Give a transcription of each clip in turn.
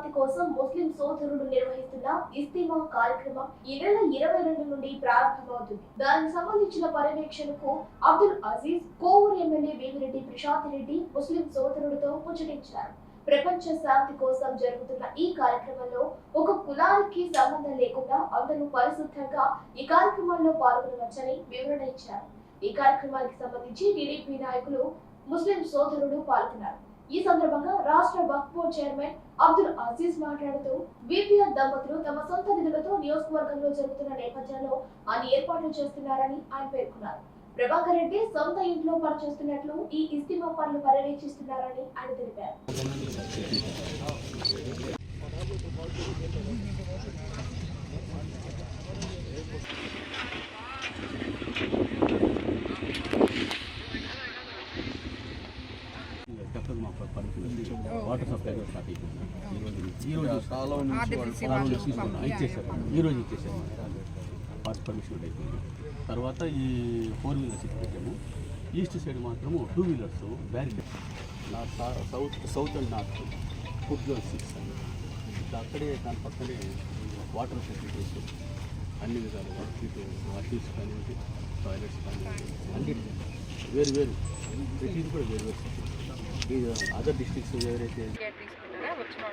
శాంతి కోసం ముస్లిం సోదరుడు నిర్వహిస్తున్న ఇస్తిమా కార్యక్రమం ఈ నెల ఇరవై రెండు నుండి ప్రారంభమవుతుంది. దానికి సంబంధించిన పర్యవేక్షణకు అబ్దుల్ అజీజ్ కోవూరు ఎమ్మెల్యే వేమిరెడ్డి ప్రశాంత్ రెడ్డి ముస్లిం సోదరుడితో ముచ్చటించారు ప్రపంచ శాంతి కోసం జరుగుతున్న ఈ కార్యక్రమంలో ఒక కులానికి సంబంధం లేకుండా అందరూ పరిశుద్ధంగా ఈ కార్యక్రమంలో పాల్గొనవచ్చని వివరణ ఇచ్చారు. ఈ కార్యక్రమానికి సంబంధించి టీడీపీ నాయకులు ముస్లిం సోదరుడు పాల్గొన్నారు. ఈ సందర్భంగా రాష్ట్ర వక్ఫ్ బోర్డ్ చైర్మన్ అబ్దుల్ అజీజ్ మాట్లాడుతూ విపిఆర్ దంపతులు తమ సొంత నిధులతో నియోజకవర్గంలో జరుగుతున్న నేపథ్యంలో అన్ని ఏర్పాట్లు చేస్తున్నారని ఆయన పేర్కొన్నారు. ప్రభాకర్ రెడ్డి సొంత ఇంట్లో పనిచేస్తున్నట్లు ఈ ఇస్తిమా పనులు పర్యవేక్షిస్తున్నారని ఆయన తెలిపారు. వాటర్ సప్లై స్టార్ట్ అయిపోయింది. ఈ రోజు నుంచి. ఈ రోజు కాలువ నుంచి వాళ్ళు కాలువ నుంచి తీసుకున్నాం ఇచ్చేసారు ఈ రోజు ఇచ్చేసారు ఫాస్ట్ పర్మిషన్ అయిపోయింది తర్వాత ఈ ఫోర్ వీలర్స్ పెట్టాము. ఈస్ట్ సైడ్ మాత్రము టూ వీలర్స్ బ్యారికేడ్ నా south south and north food zone six అని ఇట్లా అక్కడే దాని పక్కనే వాటర్ ఫెసిలిటీస్ అన్ని విధాలుగా ఇటు వాషింగ్స్ కానివ్వండి టాయిలెట్స్ కానివ్వండి అన్నిటి వేరు వేరు. ప్రతిది కూడా వేరు వేరు. ఈ అదర్ డిస్ట్రిక్ట్స్ ఎవరైతే వచ్చిన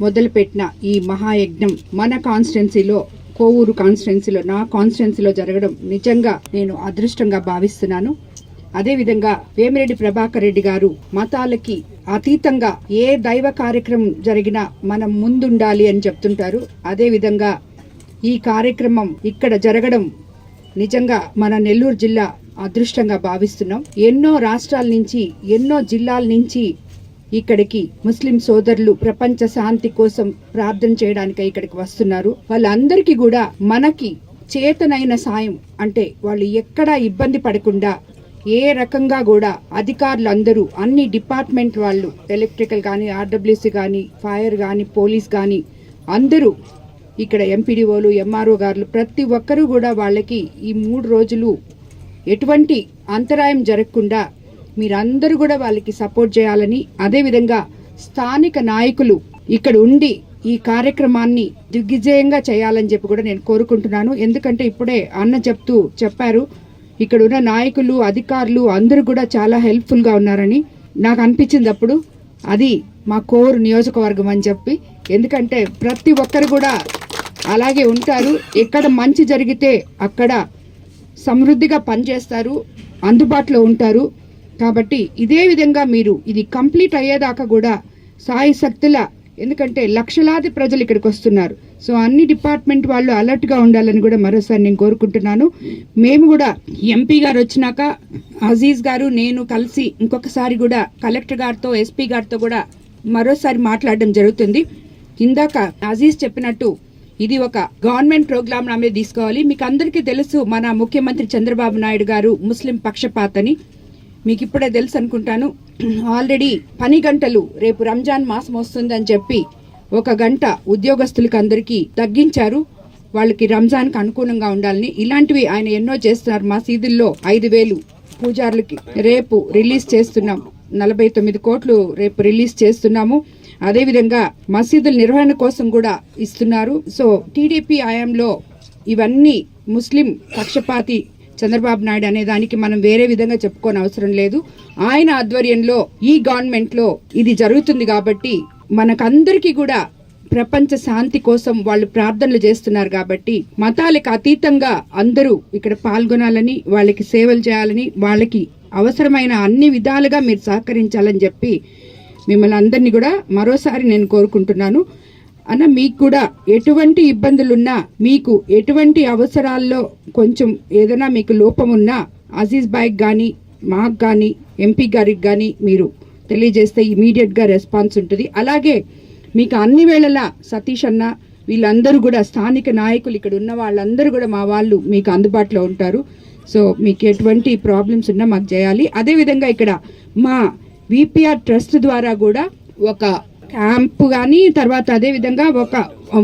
మొదలుపెట్టిన ఈ మహాయజ్ఞం మన కాన్స్టిట్యున్సీలో కోవూరు కాన్స్టిట్యున్సీలో నా కాన్స్టిట్యున్సీలో జరగడం నిజంగా నేను అదృష్టంగా భావిస్తున్నాను. అదేవిధంగా వేమిరెడ్డి ప్రభాకర్ రెడ్డి గారు మతాలకి అతీతంగా ఏ దైవ కార్యక్రమం జరిగినా మనం ముందుండాలి అని చెప్తుంటారు. అదేవిధంగా ఈ కార్యక్రమం ఇక్కడ జరగడం నిజంగా మన నెల్లూరు జిల్లా అదృష్టంగా భావిస్తున్నాం. ఎన్నో రాష్ట్రాల నుంచి ఎన్నో జిల్లాల నుంచి ఇక్కడికి ముస్లిం సోదరులు ప్రపంచ శాంతి కోసం ప్రార్థన చేయడానికి ఇక్కడికి వస్తున్నారు. వాళ్ళందరికీ కూడా మనకి చేతనైన సాయం అంటే వాళ్ళు ఎక్కడా ఇబ్బంది పడకుండా ఏ రకంగా కూడా అధికారులు అందరూ అన్ని డిపార్ట్మెంట్ వాళ్ళు ఎలక్ట్రికల్ కానీ ఆర్డబ్ల్యూసీ కానీ ఫైర్ కానీ పోలీస్ కానీ అందరూ ఇక్కడ ఎంపీడీఓలు ఎంఆర్ఓ గారు ప్రతి ఒక్కరూ కూడా వాళ్ళకి ఈ మూడు రోజులు ఎటువంటి అంతరాయం జరగకుండా మీరందరూ కూడా వాళ్ళకి సపోర్ట్ చేయాలని అదేవిధంగా స్థానిక నాయకులు ఇక్కడ ఉండి ఈ కార్యక్రమాన్ని దిగ్విజయంగా చేయాలని చెప్పి కూడా నేను కోరుకుంటున్నాను. ఎందుకంటే ఇప్పుడే అన్న చెప్తూ చెప్పారు ఇక్కడ ఉన్న నాయకులు అధికారులు అందరూ కూడా చాలా హెల్ప్ఫుల్గా ఉన్నారని నాకు అనిపించింది అప్పుడు. అది మా కోరు నియోజకవర్గం అని చెప్పి. ఎందుకంటే ప్రతి ఒక్కరు కూడా అలాగే ఉంటారు. ఎక్కడ మంచి జరిగితే అక్కడ సమృద్ధిగా పనిచేస్తారు అందుబాటులో ఉంటారు. కాబట్టి ఇదే విధంగా మీరు ఇది కంప్లీట్ అయ్యేదాకా కూడా సాయి శక్తుల ఎందుకంటే లక్షలాది ప్రజలు ఇక్కడికి వస్తున్నారు. సో అన్ని డిపార్ట్మెంట్ వాళ్ళు అలర్ట్గా ఉండాలని కూడా మరోసారి నేను కోరుకుంటున్నాను. మేము కూడా ఎంపీ గారు వచ్చినాక అజీజ్ గారు నేను కలిసి ఇంకొకసారి కూడా కలెక్టర్ గారితో ఎస్పీ గారితో కూడా మరోసారి మాట్లాడడం జరుగుతుంది. ఇందాక అజీజ్ చెప్పినట్టు ఇది ఒక గవర్నమెంట్ ప్రోగ్రామ్ ఆమె తీసుకోవాలి. మీకు అందరికీ తెలుసు మన ముఖ్యమంత్రి చంద్రబాబు నాయుడు గారు ముస్లిం పక్షపాతని. మీకు ఇప్పుడే తెలుసు అనుకుంటాను. ఆల్రెడీ పని గంటలు రేపు రంజాన్ మాసం వస్తుందని చెప్పి ఒక గంట ఉద్యోగస్తులకు అందరికీ తగ్గించారు. వాళ్ళకి రంజాన్కి అనుకూలంగా ఉండాలని. ఇలాంటివి ఆయన ఎన్నో చేస్తున్నారు. మసీదుల్లో ఐదు వేలు పూజారులకి రేపు రిలీజ్ చేస్తున్నాం. నలభై తొమ్మిది కోట్లు రేపు రిలీజ్ చేస్తున్నాము. అదేవిధంగా మసీదుల నిర్వహణ కోసం కూడా ఇస్తున్నారు. సో టీడీపీ ఆయాంలో ఇవన్నీ ముస్లిం పక్షపాతి చంద్రబాబు నాయుడు అనే దానికి మనం వేరే విధంగా చెప్పుకోని అవసరం లేదు. ఆయన ఆధ్వర్యంలో ఈ గవర్నమెంట్లో ఇది జరుగుతుంది కాబట్టి మనకందరికీ కూడా ప్రపంచ శాంతి కోసం వాళ్ళు ప్రార్థనలు చేస్తున్నారు కాబట్టి మతాలకు అతీతంగా అందరూ ఇక్కడ పాల్గొనాలని వాళ్ళకి సేవలు చేయాలని వాళ్ళకి అవసరమైన అన్ని విధాలుగా మీరు సహకరించాలని చెప్పి మిమ్మల్ని అందరినీ కూడా మరోసారి నేను కోరుకుంటున్నాను. అన్న మీకు కూడా ఎటువంటి ఇబ్బందులున్నా మీకు ఎటువంటి అవసరాల్లో కొంచెం ఏదైనా మీకు లోపం ఉన్నా అజీజ్ బాయ్కి కానీ మాకు కానీ ఎంపీ గారికి కానీ మీరు తెలియజేస్తే ఇమీడియట్గా రెస్పాన్స్ ఉంటుంది. అలాగే మీకు అన్ని వేళలా సతీష్ అన్న వీళ్ళందరూ కూడా స్థానిక నాయకులు ఇక్కడ ఉన్న వాళ్ళందరూ కూడా మా వాళ్ళు మీకు అందుబాటులో ఉంటారు. సో మీకు ఎటువంటి ప్రాబ్లమ్స్ ఉన్నా మాకు చేయాలి. అదేవిధంగా ఇక్కడ మా విపిఆర్ ట్రస్ట్ ద్వారా కూడా ఒక క్యాంప్ కానీ తర్వాత అదే విధంగా ఒక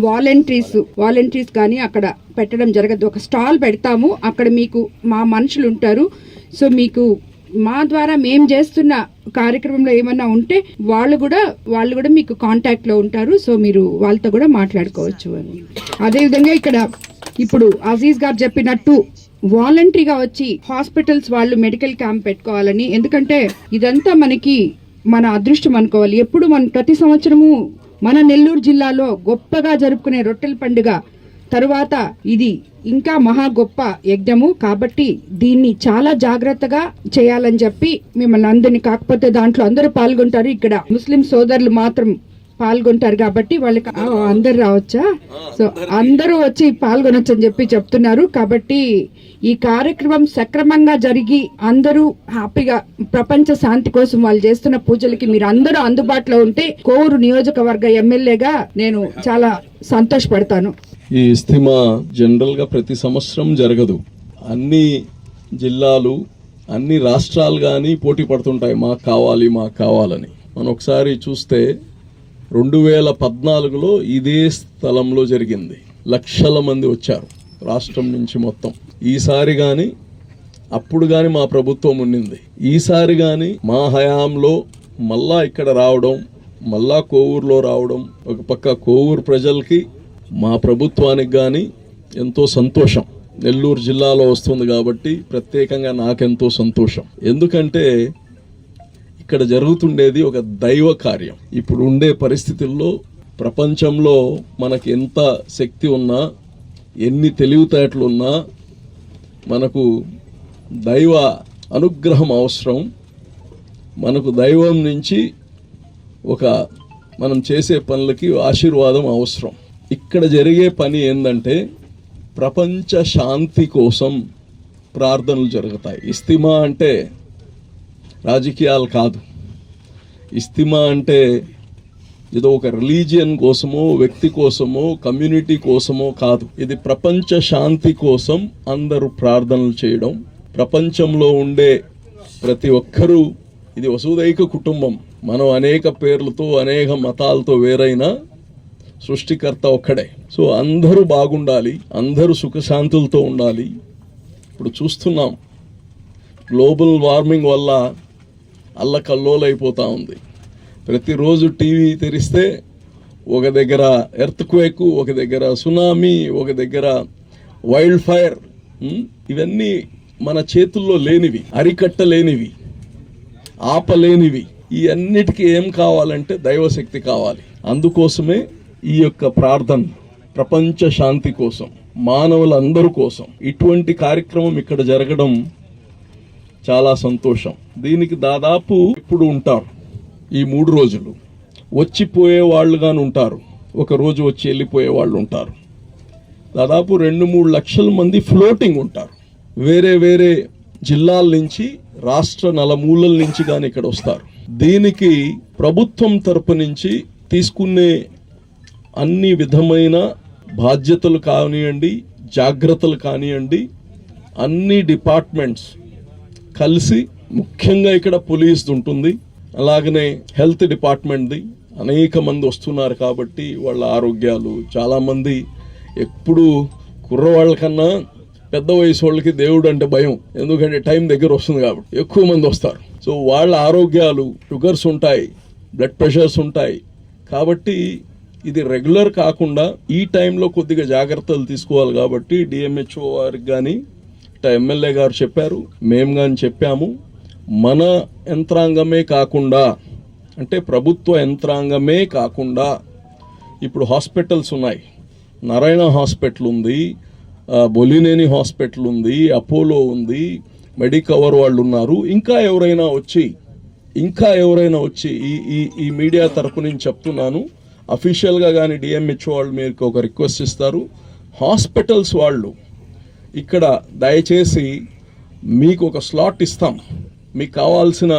వాలంటీర్స్ వాలంటీర్స్ కానీ అక్కడ పెట్టడం జరగదు. ఒక స్టాల్ పెడతాము. అక్కడ మీకు మా మనుషులు ఉంటారు. సో మీకు మా ద్వారా మేము చేస్తున్న కార్యక్రమంలో ఏమన్నా ఉంటే వాళ్ళు కూడా వాళ్ళు కూడా మీకు కాంటాక్ట్లో ఉంటారు. సో మీరు వాళ్ళతో కూడా మాట్లాడుకోవచ్చు అని. అదేవిధంగా ఇక్కడ ఇప్పుడు అజీజ్ గారు చెప్పినట్టు వాలంటరీగా వచ్చి హాస్పిటల్స్ వాళ్ళు మెడికల్ క్యాంప్ పెట్టుకోవాలని. ఎందుకంటే ఇదంతా మనకి మన అదృష్టం అనుకోవాలి. ఎప్పుడు మనం ప్రతి సంవత్సరము మన నెల్లూరు జిల్లాలో గొప్పగా జరుపుకునే రొట్టెల పండుగ తరువాత ఇది ఇంకా మహా గొప్ప యజ్ఞము. కాబట్టి దీన్ని చాలా జాగ్రత్తగా చేయాలని చెప్పి మిమ్మల్ని అందరినీ కాకపోతే దాంట్లో అందరూ పాల్గొంటారు. ఇక్కడ ముస్లిం సోదరులు మాత్రం పాల్గొంటారు కాబట్టి వాళ్ళకి అందరు రావచ్చా? సో అందరూ వచ్చి పాల్గొనొచ్చు అని చెప్పి చెప్తున్నారు. కాబట్టి ఈ కార్యక్రమం సక్రమంగా జరిగి అందరూ హ్యాపీగా ప్రపంచ శాంతి కోసం వాళ్ళు చేస్తున్న పూజలకి మీరు అందరూ అందుబాటులో ఉంటే కోవూరు నియోజకవర్గ ఎమ్మెల్యేగా నేను చాలా సంతోషపడతాను. ఈ ఇస్తిమా జనరల్గా ప్రతి సంవత్సరం జరగదు. అన్ని జిల్లాలు అన్ని రాష్ట్రాలు కానీ పోటీ పడుతుంటాయి. మాకు కావాలి మాకు కావాలని. మనం ఒకసారి చూస్తే రెండు వేల పద్నాలుగులో ఇదే స్థలంలో జరిగింది. లక్షల మంది వచ్చారు రాష్ట్రం నుంచి మొత్తం. ఈసారి కానీ అప్పుడు కానీ మా ప్రభుత్వం ఉండింది ఈసారి కానీ మా హయాంలో మళ్ళా ఇక్కడ రావడం మళ్ళా కోవూరులో రావడం ఒక పక్క కోవూరు ప్రజలకి మా ప్రభుత్వానికి కానీ ఎంతో సంతోషం. నెల్లూరు జిల్లాలో వస్తుంది కాబట్టి ప్రత్యేకంగా నాకెంతో సంతోషం. ఎందుకంటే ఇక్కడ జరుగుతుండేది ఒక దైవ కార్యం. ఇప్పుడు ఉండే పరిస్థితుల్లో ప్రపంచంలో మనకు ఎంత శక్తి ఉన్నా ఎన్ని తెలివితేటలున్నా మనకు దైవ అనుగ్రహం అవసరం. మనకు దైవం నుంచి ఒక మనం చేసే పనులకి ఆశీర్వాదం అవసరం. ఇక్కడ జరిగే పని ఏంటంటే ప్రపంచ శాంతి కోసం ప్రార్థనలు జరుగుతాయి. ఇస్తిమా అంటే రాజకీయాలు కాదు. ఇస్తిమా అంటే ఏదో ఒక రిలీజియన్ కోసమో వ్యక్తి కోసమో కమ్యూనిటీ కోసమో కాదు. ఇది ప్రపంచ శాంతి కోసం అందరూ ప్రార్థనలు చేయడం. ప్రపంచంలో ఉండే ప్రతి ఒక్కరూ ఇది వసుదైక కుటుంబం. మనం అనేక పేర్లతో అనేక మతాలతో వేరైనా సృష్టికర్త ఒక్కడే. సో అందరూ బాగుండాలి అందరూ సుఖశాంతులతో ఉండాలి. ఇప్పుడు చూస్తున్నాం గ్లోబల్ వార్మింగ్ వల్ల అల్లకల్లోలైపోతూ ఉంది. ప్రతిరోజు టీవీ తెరిస్తే ఒక దగ్గర ఎర్త్ క్వేక్ ఒక దగ్గర సునామీ ఒక దగ్గర వైల్డ్ ఫైర్ ఇవన్నీ మన చేతుల్లో లేనివి అరికట్టలేనివి ఆపలేనివి. ఈ అన్నిటికీ ఏం కావాలంటే దైవశక్తి కావాలి. అందుకోసమే ఈ యొక్క ప్రార్థన ప్రపంచ శాంతి కోసం మానవులందరి కోసం ఇటువంటి కార్యక్రమం ఇక్కడ జరగడం చాలా సంతోషం. దీనికి దాదాపు ఇప్పుడు ఉంటారు. ఈ మూడు రోజులు. వచ్చిపోయే వాళ్ళుగాను ఉంటారు. ఒక రోజు వచ్చి వెళ్ళిపోయే వాళ్ళు ఉంటారు. దాదాపు రెండు మూడు లక్షల మంది ఫ్లోటింగ్ ఉంటారు. వేరే వేరే జిల్లాల నుంచి రాష్ట్ర నలమూలల నుంచి కానీ ఇక్కడ వస్తారు. దీనికి ప్రభుత్వం తరపు నుంచి తీసుకునే అన్ని విధమైన బాధ్యతలు కానివ్వండి జాగ్రత్తలు కానివ్వండి అన్ని డిపార్ట్మెంట్స్ కలిసి ముఖ్యంగా ఇక్కడ పోలీస్ ఉంటుంది. అలాగనే హెల్త్ డిపార్ట్మెంట్ది అనేక మంది వస్తున్నారు కాబట్టి వాళ్ళ ఆరోగ్యాలు చాలామంది ఎప్పుడు కుర్రవాళ్ళ కన్నా పెద్ద వయసు వాళ్ళకి దేవుడు అంటే భయం. ఎందుకంటే టైం దగ్గర వస్తుంది కాబట్టి ఎక్కువ మంది వస్తారు. సో వాళ్ళ ఆరోగ్యాలు షుగర్స్ ఉంటాయి బ్లడ్ ప్రెషర్స్ ఉంటాయి. కాబట్టి ఇది రెగ్యులర్ కాకుండా ఈ టైంలో కొద్దిగా జాగ్రత్తలు తీసుకోవాలి కాబట్టి డిఎంహెచ్ఓ వారికి కానీ ఎమ్మెల్యే గారు చెప్పారు మేము కానీ చెప్పాము. మన యంత్రాంగమే కాకుండా అంటే ప్రభుత్వ యంత్రాంగమే కాకుండా ఇప్పుడు హాస్పిటల్స్ ఉన్నాయి. నారాయణ హాస్పిటల్ ఉంది బొలినేని హాస్పిటల్ ఉంది అపోలో ఉంది మెడికవర్ వాళ్ళు ఉన్నారు. ఇంకా ఎవరైనా వచ్చి ఇంకా ఎవరైనా వచ్చి ఈ ఈ ఈ మీడియా తరపు నుంచి చెప్తున్నాను. అఫీషియల్గా కానీ డిఎంహెచ్ వాళ్ళు మీకు ఒక రిక్వెస్ట్ ఇస్తారు. హాస్పిటల్స్ వాళ్ళు ఇక్కడ దయచేసి మీకు ఒక స్లాట్ ఇస్తాం. మీకు కావాల్సిన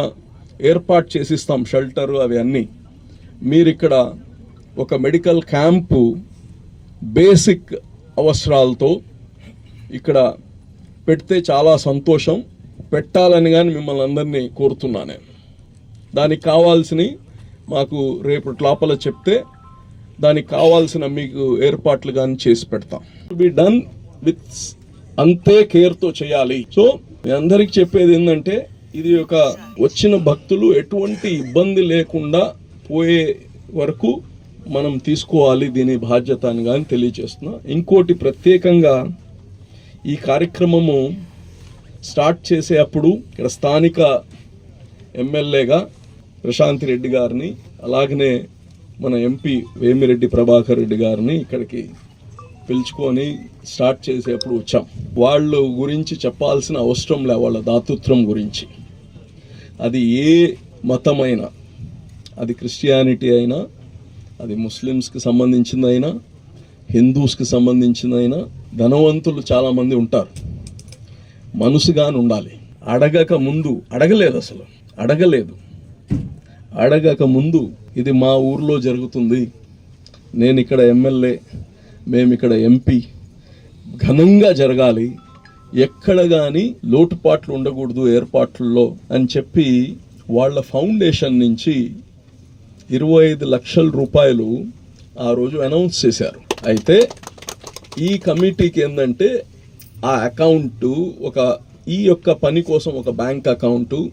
ఏర్పాటు చేసిస్తాం షెల్టర్ అవి అన్నీ. మీరు ఇక్కడ ఒక మెడికల్ క్యాంపు బేసిక్ అవసరాలతో ఇక్కడ పెడితే చాలా సంతోషం. పెట్టాలని కానీ మిమ్మల్ని అందరినీ కోరుతున్నా నేను. దానికి కావాల్సినవి మాకు రేపు లోపల చెప్తే దానికి కావాల్సిన మీకు ఏర్పాట్లు కానీ చేసి పెడతాం. బి డన్ విత్ అంతే కేర్తో చేయాలి. సో మీ అందరికి చెప్పేది ఏంటంటే ఇది ఒక వచ్చిన భక్తులు ఎటువంటి ఇబ్బంది లేకుండా పోయే వరకు మనం తీసుకోవాలి దీని బాధ్యత అని కానీ తెలియజేస్తున్నా. ఇంకోటి ప్రత్యేకంగా ఈ కార్యక్రమము స్టార్ట్ చేసే అప్పుడు ఇక్కడ స్థానిక ఎమ్మెల్యేగా ప్రశాంత్ రెడ్డి గారిని అలాగనే మన ఎంపీ వేమిరెడ్డి ప్రభాకర్ రెడ్డి గారిని ఇక్కడికి పిలుచుకొని స్టార్ట్ చేసేప్పుడు వచ్చాం. వాళ్ళు గురించి చెప్పాల్సిన అవసరం లే వాళ్ళ దాతృత్వం గురించి. అది ఏ మతమైనా అది క్రిస్టియానిటీ అయినా అది ముస్లిమ్స్కి సంబంధించిందైనా హిందూస్కి సంబంధించిందైనా ధనవంతులు చాలామంది ఉంటారు. మనసుగాని ఉండాలి. అడగక ముందు అడగలేదు అసలు. అడగలేదు. అడగక ముందు ఇది మా ఊర్లో జరుగుతుంది. నేను ఇక్కడ ఎమ్మెల్యే. మేము ఇక్కడ ఎంపీ. ఘనంగా జరగాలి. ఎక్కడ కానీ లోటుపాట్లు ఉండకూడదు ఏర్పాట్లలో అని చెప్పి వాళ్ళ ఫౌండేషన్ నుంచి ఇరవై ఐదు లక్షల రూపాయలు ఆ రోజు అనౌన్స్ చేశారు. అయితే ఈ కమిటీకి ఏంటంటే ఆ అకౌంటు ఒక ఈ యొక్క పని కోసం ఒక బ్యాంక్ అకౌంటు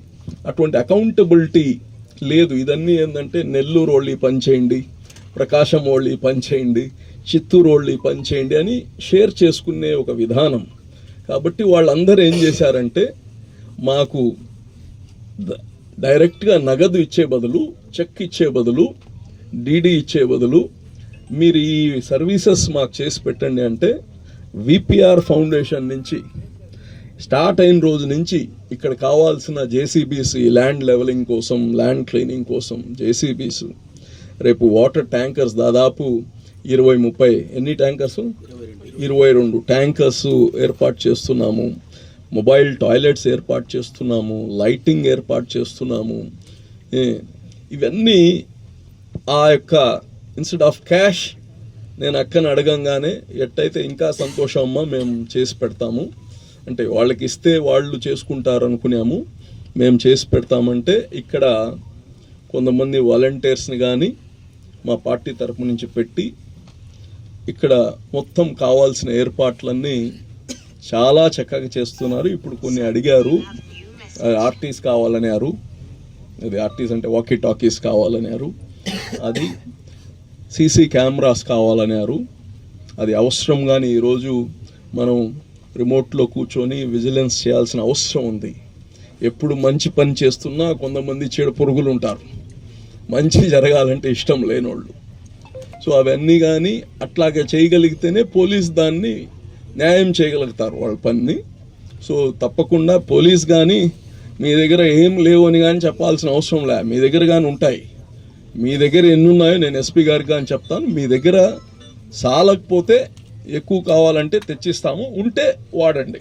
అటువంటి అకౌంటబిలిటీ లేదు. ఇదన్నీ ఏంటంటే నెల్లూరు వాళ్ళు ఈ పని చేయండి. ప్రకాశం వాళ్ళు ఈ పని చేయండి చిత్తూరు వాళ్ళు ఈ పని చేయండి అని షేర్ చేసుకునే ఒక విధానం. కాబట్టి వాళ్ళందరూ ఏం చేశారంటే మాకు డైరెక్ట్గా నగదు ఇచ్చే బదులు చెక్ ఇచ్చే బదులు డీడీ ఇచ్చే బదులు మీరు ఈ సర్వీసెస్ మాకు చేసి పెట్టండి అంటే విపిఆర్ ఫౌండేషన్ నుంచి స్టార్ట్ అయిన రోజు నుంచి ఇక్కడ కావాల్సిన జేసీబీస్ ల్యాండ్ లెవలింగ్ కోసం ల్యాండ్ క్లీనింగ్ కోసం జేసీబీస్ రేపు వాటర్ ట్యాంకర్స్ దాదాపు ఇరవై ముప్పై ఎన్ని ట్యాంకర్స్? ఇరవై రెండు ట్యాంకర్స్ ఏర్పాటు చేస్తున్నాము. మొబైల్ టాయిలెట్స్ ఏర్పాటు చేస్తున్నాము. లైటింగ్ ఏర్పాటు చేస్తున్నాము. ఇవన్నీ ఆ యొక్క ఇన్స్టెడ్ ఆఫ్ క్యాష్ నేను అక్కని అడగంగానే ఎట్టయితే ఇంకా సంతోషం అమ్మ మేము చేసి పెడతాము. అంటే వాళ్ళకి ఇస్తే వాళ్ళు చేసుకుంటారు అనుకున్నాము మేము చేసి పెడతామంటే ఇక్కడ కొంతమంది వాలంటీర్స్ని కానీ మా పార్టీ తరపు నుంచి పెట్టి ఇక్కడ మొత్తం కావాల్సిన ఏర్పాట్లన్నీ చాలా చక్కగా చేస్తున్నారు. ఇప్పుడు కొన్ని అడిగారు. ఆర్టీస్ కావాలన్నారు. అది ఆర్టీస్ అంటే వాకీ టాకీస్ కావాలన్నారు. అది సీసీ కెమెరాస్ కావాలన్నారు. అది అవసరం కానీ ఈరోజు మనం రిమోట్లో కూర్చొని విజిలెన్స్ చేయాల్సిన అవసరం ఉంది. ఎప్పుడు మంచి పని చేస్తున్నా కొంతమంది చెడు పురుగులు ఉంటారు. మంచి జరగాలంటే ఇష్టం లేనోళ్ళు. సో అవన్నీ కానీ అట్లాగే చేయగలిగితేనే పోలీస్ దాన్ని న్యాయం చేయగలుగుతారు వాళ్ళ పనిని. సో తప్పకుండా పోలీస్ కానీ మీ దగ్గర ఏం లేవు అని కానీ చెప్పాల్సిన అవసరం లే. మీ దగ్గర కానీ ఉంటాయి. మీ దగ్గర ఎన్ని ఉన్నాయో నేను ఎస్పీ గారికి కానీ చెప్తాను. మీ దగ్గర సాలకపోతే ఎక్కువ కావాలంటే తెచ్చిస్తాము. ఉంటే వాడండి.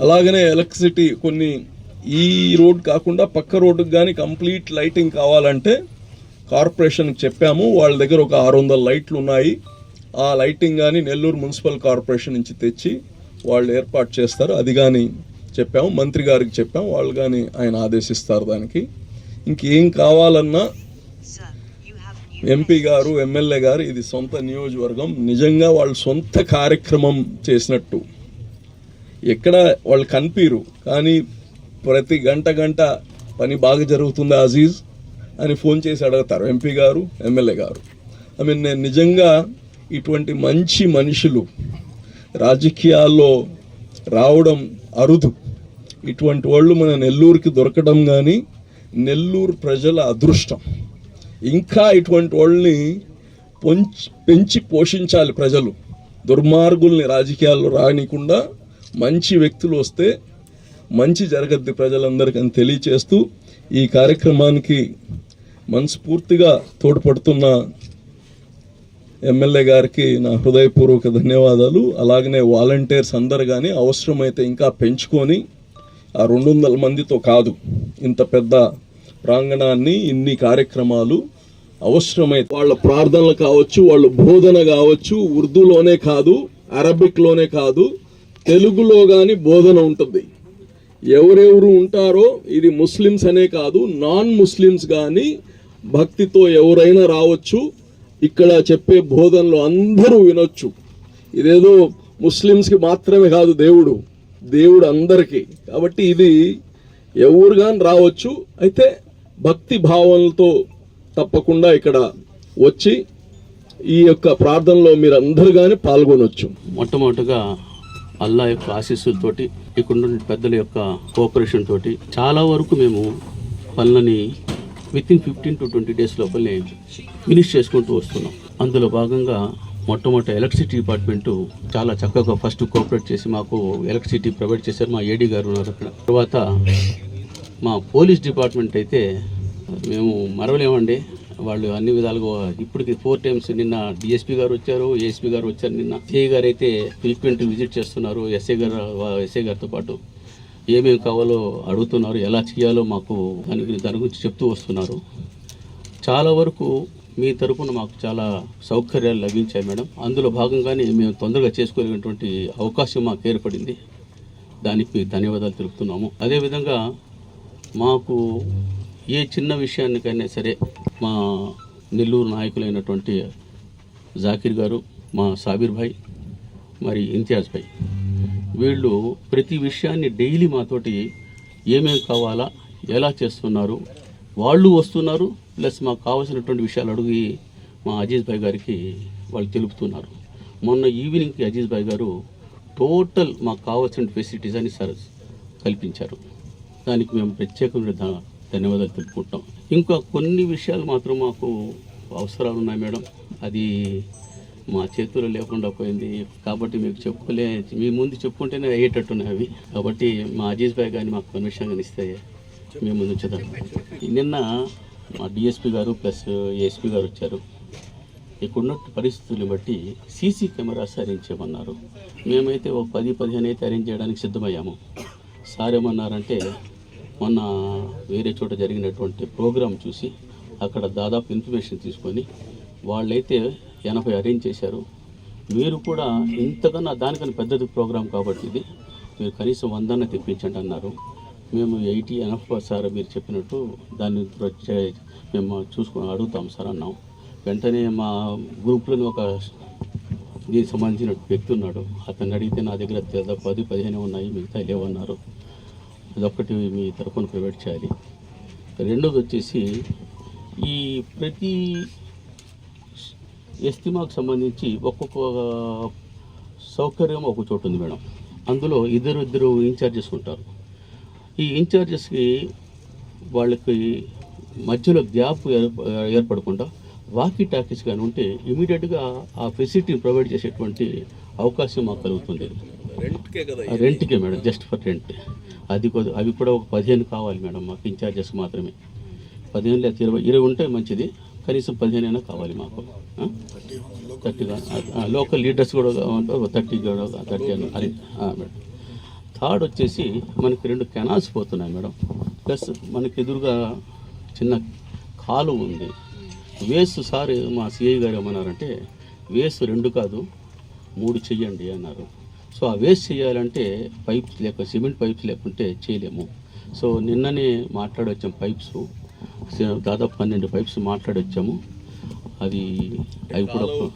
అలాగనే ఎలక్ట్రిసిటీ కొన్ని ఈ రోడ్ కాకుండా పక్క రోడ్డుకి కానీ కంప్లీట్ లైటింగ్ కావాలంటే కార్పొరేషన్కి చెప్పాము. వాళ్ళ దగ్గర ఒక ఆరు వందల లైట్లు ఉన్నాయి. ఆ లైటింగ్ కానీ నెల్లూరు మున్సిపల్ కార్పొరేషన్ నుంచి తెచ్చి వాళ్ళు ఏర్పాటు చేస్తారు. అది కానీ చెప్పాము. మంత్రి గారికి చెప్పాము. వాళ్ళు కానీ ఆయన ఆదేశిస్తారు దానికి. ఇంకేం కావాలన్నా ఎంపీ గారు ఎమ్మెల్యే గారు ఇది సొంత నియోజకవర్గం. నిజంగా వాళ్ళు సొంత కార్యక్రమం చేసినట్టు. ఎక్కడ వాళ్ళు కనిపిరు. కానీ ప్రతి గంట గంట పని బాగా జరుగుతుందా అజీజ్? అని ఫోన్ చేసి అడుగుతారు. ఎంపీ గారు ఎమ్మెల్యే గారు. ఐ మీన్ నేను నిజంగా ఇటువంటి మంచి మనుషులు రాజకీయాల్లో రావడం అరుదు. ఇటువంటి వాళ్ళు మన నెల్లూరుకి దొరకడం కానీ నెల్లూరు ప్రజల అదృష్టం. ఇంకా ఇటువంటి వాళ్ళని పొంచి పెంచి పోషించాలి ప్రజలు. దుర్మార్గుల్ని రాజకీయాల్లో రానికుండా మంచి వ్యక్తులు వస్తే మంచి జరగద్ది ప్రజలందరికీ అని తెలియచేస్తూ ఈ కార్యక్రమానికి మనస్ఫూర్తిగా తోడ్పడుతున్న ఎమ్మెల్యే గారికి నా హృదయపూర్వక ధన్యవాదాలు. అలాగనే వాలంటీర్స్ అందరు కానీ అవసరమైతే ఇంకా పెంచుకొని ఆ రెండు వందల మందితో కాదు ఇంత పెద్ద ప్రాంగణాన్ని ఇన్ని కార్యక్రమాలు అవసరమైతే వాళ్ళ ప్రార్థనలు కావచ్చు వాళ్ళ బోధన కావచ్చు ఉర్దూలోనే కాదు అరబిక్లోనే కాదు తెలుగులో కానీ బోధన ఉంటుంది. ఎవరెవరు ఉంటారో ఇది ముస్లిమ్స్ అనే కాదు నాన్ ముస్లిమ్స్ కానీ భక్తితో ఎవరైనా రావచ్చు. ఇక్కడ చెప్పే బోధనలు అందరూ వినొచ్చు. ఇదేదో ముస్లిమ్స్కి మాత్రమే కాదు దేవుడు. దేవుడు అందరికీ. కాబట్టి ఇది ఎవరు కానీ రావచ్చు. అయితే భక్తి భావనలతో తప్పకుండా ఇక్కడ వచ్చి ఈ యొక్క ప్రార్థనలో మీరు అందరు కానీ పాల్గొనవచ్చు మొట్టమొదటిగా అల్లా యొక్క ఆశీస్సులతోటి ఇక్కడ పెద్దల యొక్క కోఆపరేషన్ తోటి చాలా వరకు మేము పనులని with in fifteen to twenty days లోపలనే ఫినిష్ చేసుకుంటూ వస్తున్నాం. అందులో భాగంగా మొట్టమొదటి ఎలక్ట్రిసిటీ డిపార్ట్మెంట్ చాలా చక్కగా ఫస్ట్ కోఆపరేట్ చేసి మాకు ఎలక్ట్రిసిటీ ప్రొవైడ్ చేశారు. మా ఏడీ గారు ఉన్నారు అక్కడ. తర్వాత మా పోలీస్ డిపార్ట్మెంట్ అయితే మేము మరవలేమండి. వాళ్ళు అన్ని విధాలుగా ఇప్పటికి ఫోర్ టైమ్స్ నిన్న డిఎస్పీ గారు వచ్చారు ఏఎస్పీ గారు వచ్చారు నిన్న. సిఐ గారు అయితే ఫ్రీక్వెంట్ విజిట్ చేస్తున్నారు ఎస్ఐ గారు ఎస్ఐ గారితో పాటు. ఏమేమి కావాలో అడుగుతున్నారు ఎలా చేయాలో మాకు దాని దాని గురించి చెప్తూ వస్తున్నారు. చాలా వరకు మీ తరపున మాకు చాలా సౌకర్యాలు లభించాయి మేడం. అందులో భాగంగానే మేము తొందరగా చేసుకోలేనటువంటి అవకాశం మాకు ఏర్పడింది. దానికి ధన్యవాదాలు తెలుపుతున్నాము. అదేవిధంగా మాకు ఏ చిన్న విషయానికైనా సరే మా నెల్లూరు నాయకులైనటువంటి జాకిర్ గారు మా సాబీర్ భాయ్ మరి ఇంతియాజ్ భాయ్. వీళ్ళు ప్రతి విషయాన్ని డైలీ మాతోటి ఏమేమి కావాలా ఎలా చేస్తున్నారు వాళ్ళు వస్తున్నారు ప్లస్ మాకు కావాల్సినటువంటి విషయాలు అడిగి మా అజీజ్ భాయ్ గారికి వాళ్ళు తెలుపుతున్నారు. మొన్న ఈవినింగ్కి అజీజ్ భాయ్ గారు టోటల్ మాకు కావాల్సిన ఫెసిలిటీస్ అని సార్ కల్పించారు. దానికి మేము ప్రత్యేకమైన ధన్యవాదాలు తెలుపుకుంటాం ఇంకా కొన్ని విషయాలు మాత్రం మాకు అవసరాలు ఉన్నాయి మేడం. అది మా చేతుల్లో లేకుండా పోయింది. కాబట్టి మీకు చెప్పుకోలే మీ ముందు చెప్పుకుంటేనే అయ్యేటట్టున్నాయి అవి. కాబట్టి మా అజీజ్ భాయ్ కానీ మాకు పర్మిషన్ కానీ ఇస్తే మేము ముందు వచ్చేదాం నిన్న మా డిఎస్పీ గారు ప్లస్ ఏఎస్పీ గారు వచ్చారు. ఇక్కడున్న పరిస్థితులను బట్టి సీసీ కెమెరాస్ అరేంజ్ చేయమన్నారు. మేమైతే ఒక పది పదిహేను అయితే అరేంజ్ చేయడానికి సిద్ధమయ్యాము. సార్ ఏమన్నారంటే మొన్న వేరే చోట జరిగినటువంటి ప్రోగ్రాం చూసి అక్కడ దాదాపు ఇన్ఫర్మేషన్ తీసుకొని వాళ్ళైతే ఎనభై అరేంజ్ చేశారు. మీరు కూడా ఇంతకన్నా దానికన్నా పెద్దది ప్రోగ్రాం కాబట్టి ఇది. మీరు కనీసం వందన్న తెప్పించండి అన్నారు. మేము ఎయిటీ ఎనఫ్ సార్ మీరు చెప్పినట్టు దాన్ని మేము చూసుకొని అడుగుతాం సార్ అన్నాం. వెంటనే మా గ్రూప్లోని ఒక దీనికి సంబంధించిన వ్యక్తి ఉన్నాడు. అతను అడిగితే నా దగ్గర పది పదిహేను ఉన్నాయి మిగతా లేవన్నారు. అదొక్కటి మీ తరఫున ప్రొవైడ్ చేయాలి. రెండోది వచ్చేసి ఈ ప్రతి ఎస్తిమాకు సంబంధించి ఒక్కొక్క సౌకర్యం ఒక చోటు ఉంది మేడం. అందులో ఇద్దరు ఇద్దరు ఇన్ఛార్జెస్ ఉంటారు. ఈ ఇన్ఛార్జెస్కి వాళ్ళకి మధ్యలో గ్యాప్ ఏర్పడకుండా వాకీ టాకీస్ కానీ ఉంటే ఇమీడియట్గా ఆ ఫెసిలిటీని ప్రొవైడ్ చేసేటువంటి అవకాశం మాకు కలుగుతుంది. రెంట్కే మేడం జస్ట్ ఫర్ రెంట్ అది కొద్ది అవి కూడా ఒక పదిహేను కావాలి మేడం మాకు ఇన్ఛార్జెస్ మాత్రమే. పదిహేను లేదా ఇరవై ఇరవై ఉంటే మంచిది కనీసం పదిహేను అయినా కావాలి మాకు. థర్టీ లోకల్ లీడర్స్ కూడా థర్టీ కూడా థర్టీ అని అది మేడం. థర్డ్ వచ్చేసి మనకి రెండు కెనాల్స్ పోతున్నాయి మేడం. ప్లస్ మనకి ఎదురుగా చిన్న కాలు ఉంది. వేస్ట్ సార్ మా సిఐ గారు ఏమన్నారంటే వేసు రెండు కాదు మూడు చెయ్యండి అన్నారు. సో ఆ వేస్ట్ చేయాలంటే పైప్స్ లేక సిమెంట్ పైప్స్ లేకుంటే చేయలేము. సో నిన్ననే మాట్లాడొచ్చాం పైప్స్. దాదాపు పన్నెండు పైప్స్ మాట్లాడొచ్చాము. అది అవి కూడా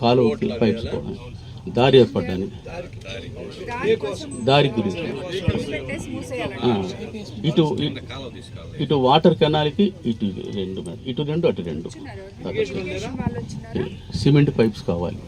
కాలువకి పైప్స్ దారి ఏర్పడడానికి దారి. గురించి. ఇటు ఇటు- ఇటు వాటర్ కెనాల్కి ఇటు రెండు ఇటు రెండు అటు రెండు. సిమెంట్ పైప్స్ కావాలి.